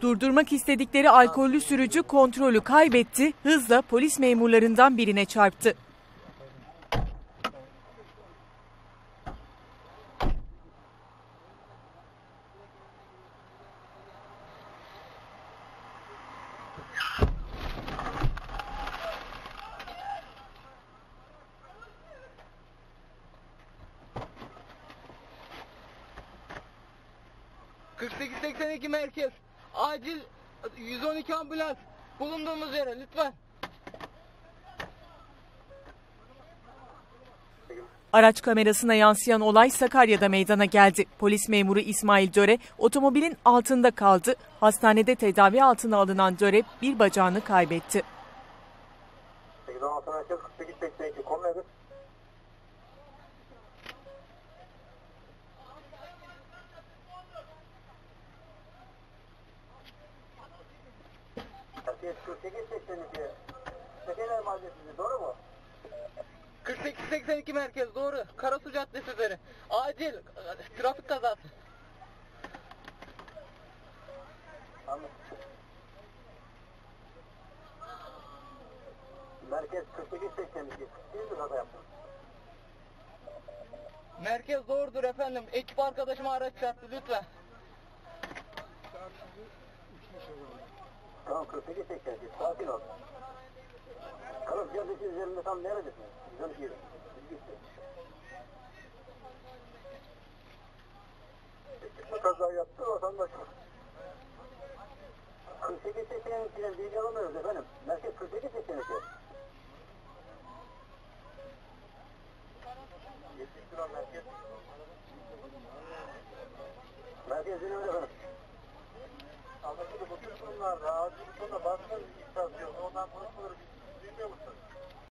Durdurmak istedikleri alkollü sürücü kontrolü kaybetti, hızla polis memurlarından birine çarptı. ...4882 merkez. Acil 112 ambulans. Bulunduğumuz yere lütfen. Araç kamerasına yansıyan olay Sakarya'da meydana geldi. Polis memuru İsmail Döre otomobilin altında kaldı. Hastanede tedavi altına alınan Döre bir bacağını kaybetti. 86 merkez 48 82 konu nedir? 48 82 Sekener Mahallesi doğru mu? 4882 merkez doğru. Karasu Caddesi üzeri. Acil trafik kazası. Anladım. Merkez 48 82 Siz mi hata yaptınız? Merkez doğrudur efendim. Ekip arkadaşıma araç çarptı lütfen. Tamam 48 82 sakin ol. Karas Caddesi üzerinde tam neredesiniz? 112 yeri. Ekip mi kaza yaptı vatandaş mı? 48 82'den bilgi alamıyoruz efendim. Merkez 48 82. 70 lira merkez. Merkez dinlemede efendim. Anlaşıldı bu tür konularda acil